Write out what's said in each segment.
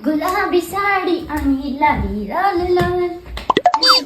गुलाबी साडी आणि लाली लाल लाल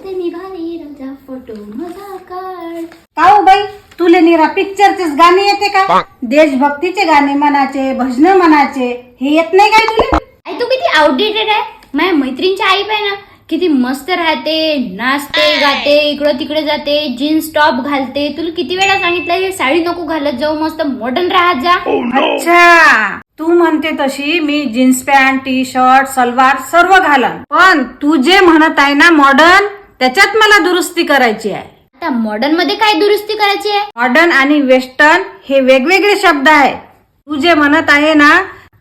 मी भारी राजा फोटो माझा काढ का हो बाई तुले निरा पिक्चरचेच गाणे येते का देशभक्तीचे गाणे म्हणाचे भजन म्हणाचे हे येत नाही काय तुले आई तू किती आउटडेटेड आहे माझ्या मैत्रिणीची आई पाय ना किती मस्त राहते नाचते गाते इकडं तिकडे जाते जीन्स टॉप घालते तुला किती वेळा सांगितलं हे साडी नको घालत जाऊ मस्त मॉडर्न राहत जा अच्छा तू म्हणते तशी मी jeans pant T shirt salwar सर्व घालन. पण तू जे म्हणत आहे ना मॉडर्न त्याच्यात मला दुरुस्ती करायची आहे. आता मॉडर्नमध्ये काय दुरुस्ती करायची आहे? मॉडर्न आणि वेस्टर्न हे वेगवेगळे शब्द आहेत. तू जे म्हणत आहे ना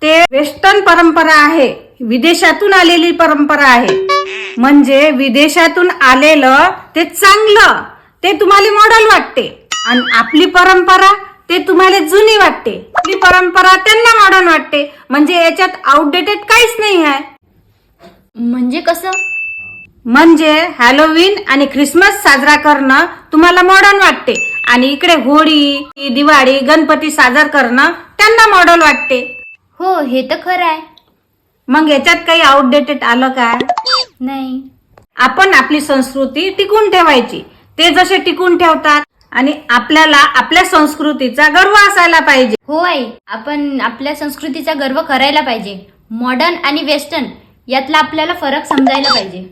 ते वेस्टर्न परंपरा आहे. विदेशातून आलेली परंपरा आहे. म्हणजे विदेशातून आलेलं ते चांगलं ते तुम्हाला मॉडल वाटते. आणि आपली परंपरा ते तुम्हाला जुनी वाटते. आपली परंपरा त्यांना मॉडर्न वाटते. म्हणजे याच्यात आउटडेटेड काहीच नाही आहे. म्हणजे कसं? म्हणजे हॅलोविन आणि ख्रिसमस साजरा करणं तुम्हाला मॉडर्न वाटते. आणि इकडे होळी दिवाळी गणपती साजरा करणं त्यांना मॉडर्न वाटते. हो हे तर खरं आहे. मग याच्यात काही आउटडेटेड आलं काय नाही. आपण आपली संस्कृती टिकून ठेवायची. ते जसे टिकून ठेवतात आणि आपल्याला आपल्या संस्कृतीचा गर्व असायला पाहिजे. हो आई आपण आपल्या संस्कृतीचा गर्व करायला पाहिजे. मॉडर्न आणि वेस्टर्न यातला आपल्याला फरक समजायला पाहिजे.